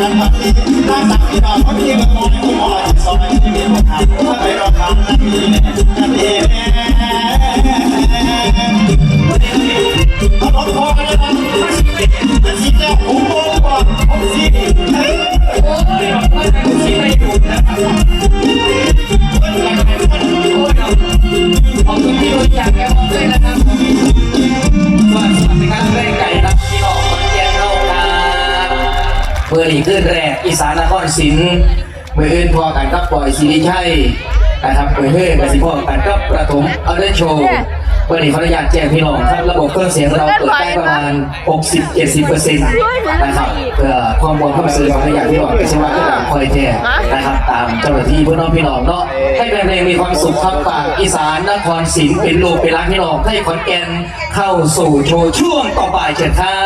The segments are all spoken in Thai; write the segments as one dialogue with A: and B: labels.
A: นั้นวันนี้กที่เราไมีเงินมองในหัวใจซอยที่มีคนทำถ้าไปรอทางนั้นมีแน่นั่นเอ นี้ขึ้นแรกอีสานนครศรีเมื่ออื่นพอกันกับปล่อยศิริชัยนะครับเมื่อเฮ้ยกับสิพอกันกับประถมเอาเล่นโชว์เมื่อนี้ขออนุญาตแจ้งพี่น้องครับระบบเครื่องเสียงเราเปิดได้ประมาณ 60-70%นะครับเพื่อความบอลเข้ามาซื้อขออนุญาตพี่น้องไม่ใช่ว่าก็แบบคอยแท้นะครับตามเจ้าหน้าที่เพื่อน้องพี่น้องเนาะให้เพลงมีความสุขครับฝากอีสานนครศรีเป็นลูกเป็นรักพี่น้องให้ขอนแก่นเข้าสู่โชว์ช่วงต่อไปเชิญครับ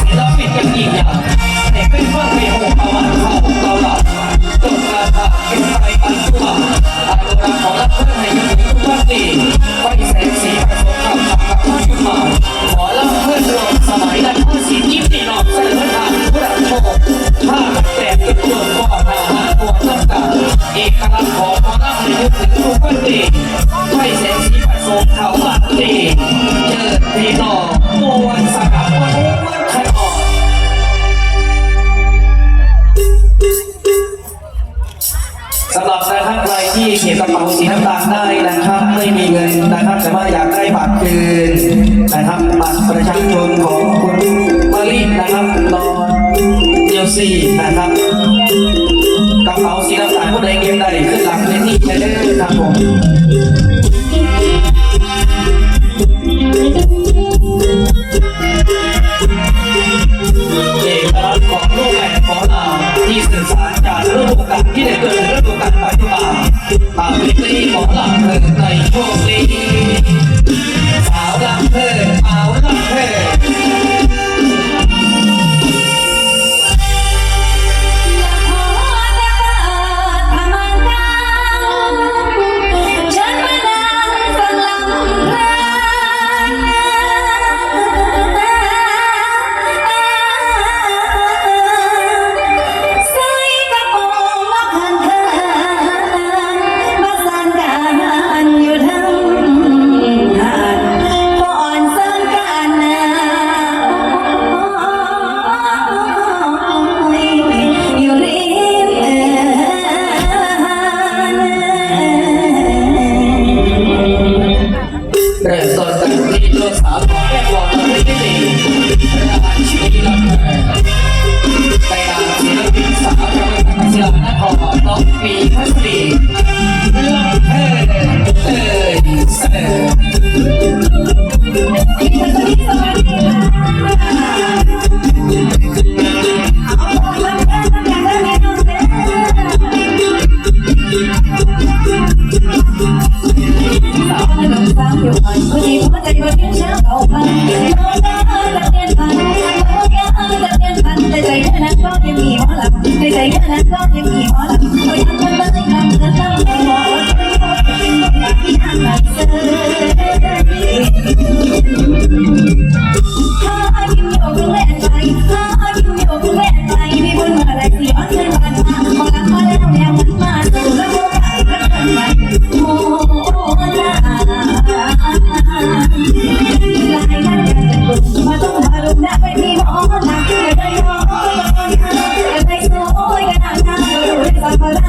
A: ศิลปินกันอีกอย่างให้เป็นว่าเพียงประวัติเขาเกาหลับจนกระทั่งเป็นไปปัจจุบันอานุรักษ์ของรับเพื่อนให้ยังทุกวันนี้ไฟแสงสีผสมกับกับปัจจุบันขอรับเพื่อนรวมสมัยนั้นผู้สิยิ้มดีนอกเสนทางผู้รับโชคถ้าแต่เป็นตัวก็หาตัวต้องการเอกลักษณ์ของพระนามในยุคถึงทุกวันนี้ไฟแสงสีผสมเขาบัดนี้เจอพี่น้องมวลสกัดวันนี้วัน ใครที่เก็บกระเป๋าสีน้ำตาลได้นะครับ ไม่มีเงินนะครับ แต่ว่าอยากได้บัตรคืนนะครับบัตรประชาชนของคุณมารีนะครับรอเดียวซีนะครับกระเป๋าสีน้ำตาลผู้ใดเก็บได้ขึ้นหลังในนี่จะได้ครับผมเอกลักษณ์ของลูกแม่ของเราที่สื่อสารจากฤดูกาลที่ได้เกิด ปากพิตีหมอลำเธอในช่วงนี้สาวลำเธ
B: อเอา ใจแค่นั้นก็ พลั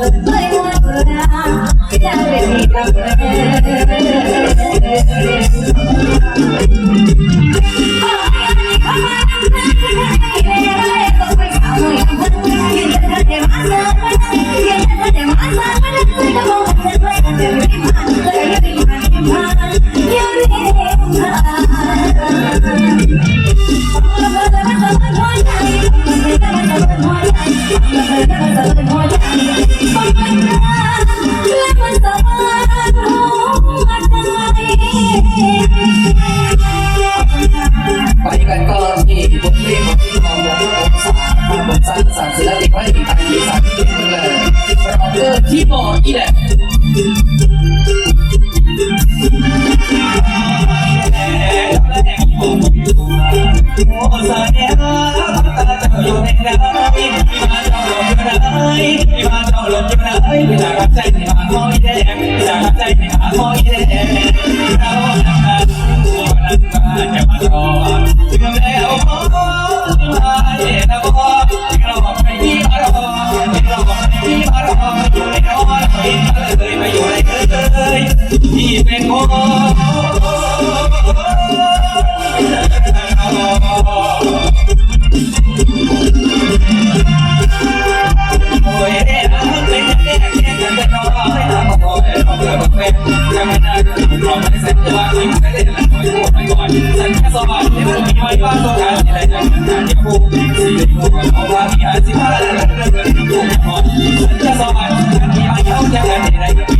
B: ไปดีกับเธอเลยว่าเราอยากไปดีกับเธ เริ่
A: รอไม่เสร็จว่าไม่ได้ละครพูดไปก่อนฉันแค่สบายที่มันมีไว้ว่าต้องการที่ไรจะการที่พูดสิ่งที่พูดเอาว่ามีอาชีพอะไรเรื่องเรื่องพูดก่อนฉันแค่สบายฉันมีอายุจะกันที่ไรก็มีดีมานมีไมาวันนี้รู้ว่าข้าอะไร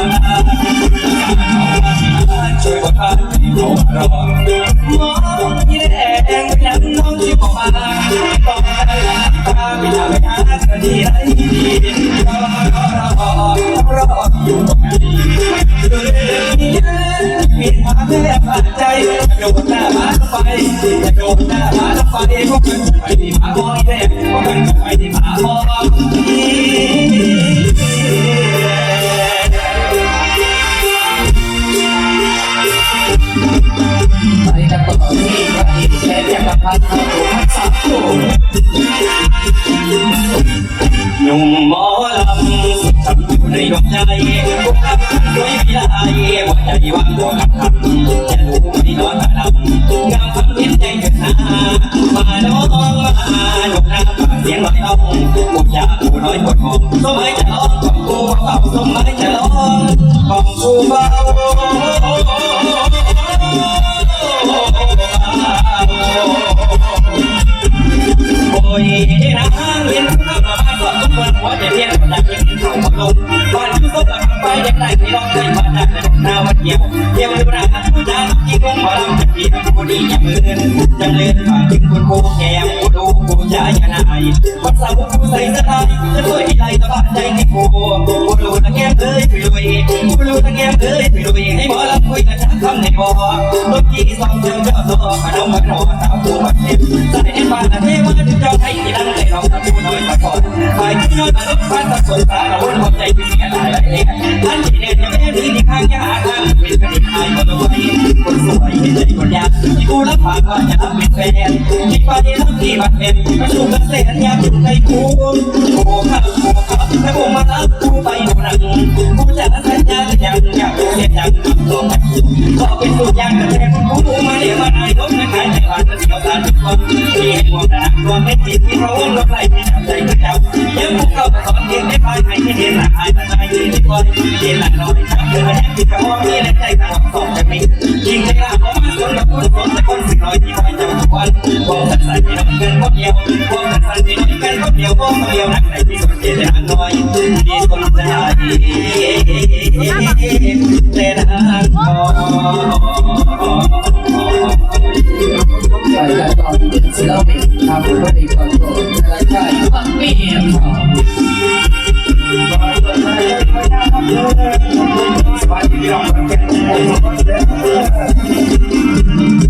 A: านจะได้ต้องเวลาสบายมีได้มารู้สึกดีทั้งสบอนเรียนก่อนทำโมสักมาขวาทางเข้าเอาแต่แต่วันเท่านั้นเรานะครับสวรรค์นะครับพี่เขาอยากมาผูกมาที่เบยตาดีนั่นตั้งมาตั้งแต่มาอีกทีไม่ได้มาไม่ได้รอให้กินรอเกินโซ่ช่วยบอกให้เขารอมองยี่แดงยังน้องที่บอกมาต้องได้ตาไม่อยากไปหาคดีไรรอรอรออยู่ตรงนี้มีทางแค่ผ่านใจโดนหน้ามาไปโดนหน้ามาไปพวกมันไปที่มาบอยแดงพวกมันไปที่มาบอย หนุ่มหมอลำสุดทำอยู่ในดวงใจพวกรักด้วยวิไลหัวใจว่างตัวกับทำจะดูไม่นอนมาดำงามคำยิ้มใจเกิดหน้ามาน้องมาหนุ่มหน้าปากเสียงลอยล่องบุญยาผู้น้อยปวดหอมสมัยจะร้องของกูเบาสมัยจะร้องของกูเบา โอ้ยนางเห็นข้าวมาบ้านก่อนทุกคนหัวใจเพี้ยนอยากเห็นเขามาลงบ้านยูส้มหลังไปยังไงที่ร้องไห้มาจากนาวันเดียวเดียวดูหน้ จ้าที่คงมาลงจะปีทั้งคนดีอย่างมือจังเลือนมาถึงคนโคแก้มกูดูกูใจยานายวันเสาร์กูใส่สบายจะช่วยที่ไรสบายใจให้กูกูรู้ตะแก้มเอ้ยไปลุยกูรู้ตะแก้มเอ้ยไปลุยให้หมอลำคุยกันชักคำในบ่อรถกี่สองเจอเจ้าตัวขนมมันรอสาวตัวมันเต็มใส่ในบ้านเทวันเจ้าไทยที่ดังในเราตะกูน้อยตะกอนไปที่ยอดตะลุกพันตะสวนตาเราหัวใจที่เสียหลายหลายเนี่ยท่านที่เด่นยังไม่ดีที่ข้างยาทางเป็นคดีไทยคนรวยคนสวยใจคนยากที่กูรับปากว่าจะรับเป็นแฟนที่ไปรับที่บัดเป็นประชุมเกษตรยามอยู่ในกูโอ้ข้าโอ้ข้า ถ้ากูมารับกูไปดูหนังกูจะสัญญาอย่างอยากเสียจังตัวมันก็เป็นตัวอย่างแต่กูมาเรียกว่าไอ้รถไม่ขายในวันเดียวกันวันที่เห็นควงนะตัวไม่ติดที่เราลดไหลไม่ทำใจไม่เอายังพวกเราสอนเพียงไม่พายให้ไม่เห็นหน้าอายมาใจที่คอยเห็นหลังน้อยทำเธอแฮปปี้กับว่ามีแรงใจกับสองจากนี้ยิงใจละผมมาสนกับผู้คนแต่คนสิ่งน้อยที่คอยจำทุกวันบอกกันสั่นที่น้องเป็นคนเดียวบอกกันสั่นที่น้องเป็นคนเดียวบอกเดียวนักไหนที่สนใจแต่อันน้อย
C: itu di kontari Thank you.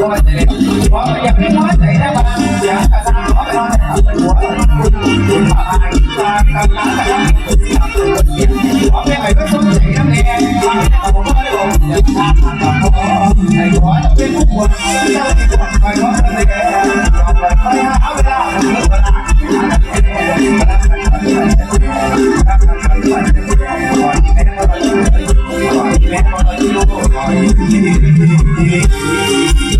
C: thôi có bây giờ biết nói chạy ra bà chẳng cả sao có bây giờ thật bên của chúng mà bà anh ta cầm lá cả lắm có cái mày có xuống chạy ra nghe mà nó cũng hơi buồn nhận ra mà nó có thầy có là cái khúc quần ra thì quần phải có thân này còn lại có hai áo ra nước và lại Thank you.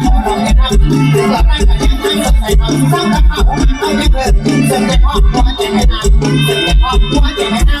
C: Thank you.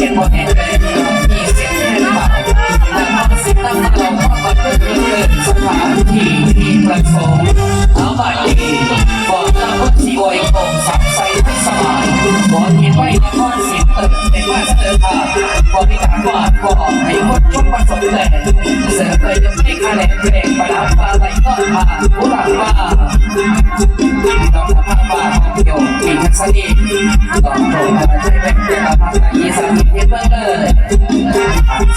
C: อันนั้ วัดสมเด็
A: จเสริมเลยยังไม่ค่าแรงแรงประดับปลาไหลก็ผ่านผู้หลังว่าต้องทำมาท่องเที่ยวปีทัศนีต้องโปรดมาช่วยแบ่งเพื่อมาพัฒนาอีสานที่เพิ่งเลย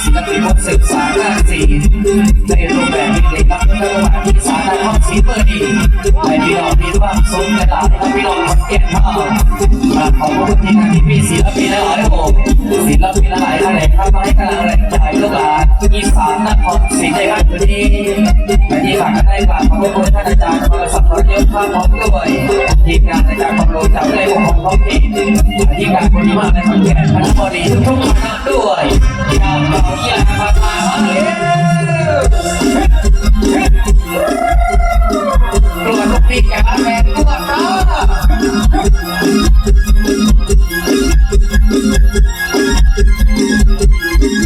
A: ศิลปินคนศึกษางานศิลป์ในรูปแบบที่เด็กนักเรียนว่าที่สาธารณะศิลป์เมื่อดีให้พี่น้องมีความสุขกันหลายให้พี่น้องคนเก่งมากมาขอบคุณที่งานที่มีศิลปินหลายโอ้ศิลปินหลายท่านเลยทำให้กำลังแรงใจลูกหลานอีสานนครศรีในวันนี้และที่ฝากกันได้ฝากขอบคุณท่านอาจารย์มาสัมภาระเยอะมากพร้อมด้วยทีมงานในการบำรุงจากในวงของท้องถิ่นที่การคนที่มาในขอนแก่นคณะบดีทุกๆคณะด้วยอยากเราอยากมามาเร็วตัวลูกพี่แกแ Thank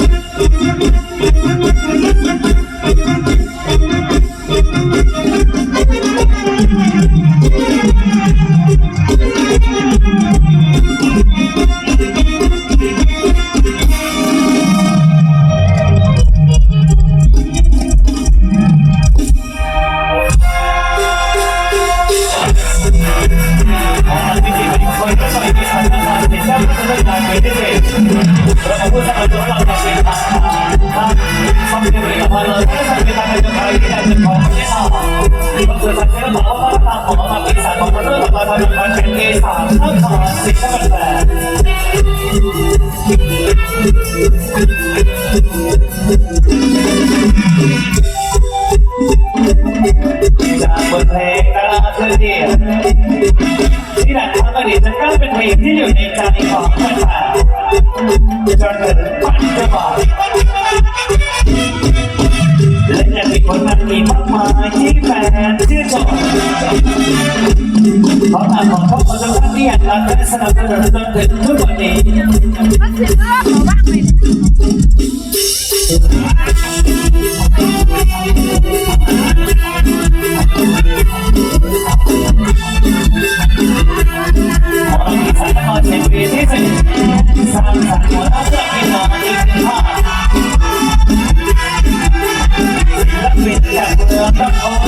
A: you. ม่ตัวน้า
D: จากบทเพลงตลาดเธอเดียที่หลังทำอดีตจะกลายเป็นเพลงที่อยู่ในใจของคนไทยจนถึงปัจจุบัน คนนั้นมีมากมายที่แฟนชื่นชมขอตามขอขอบคุณทุกท่านที่ยังรักและสนับสนุนจนถึงทุกวันนี้
E: มันถึงเออเขาว่างเลย
D: ขอที่สามารถเป็นปีที่สิบสร้างสรรค์หัวหน้าเพื่อพี่น้อง จา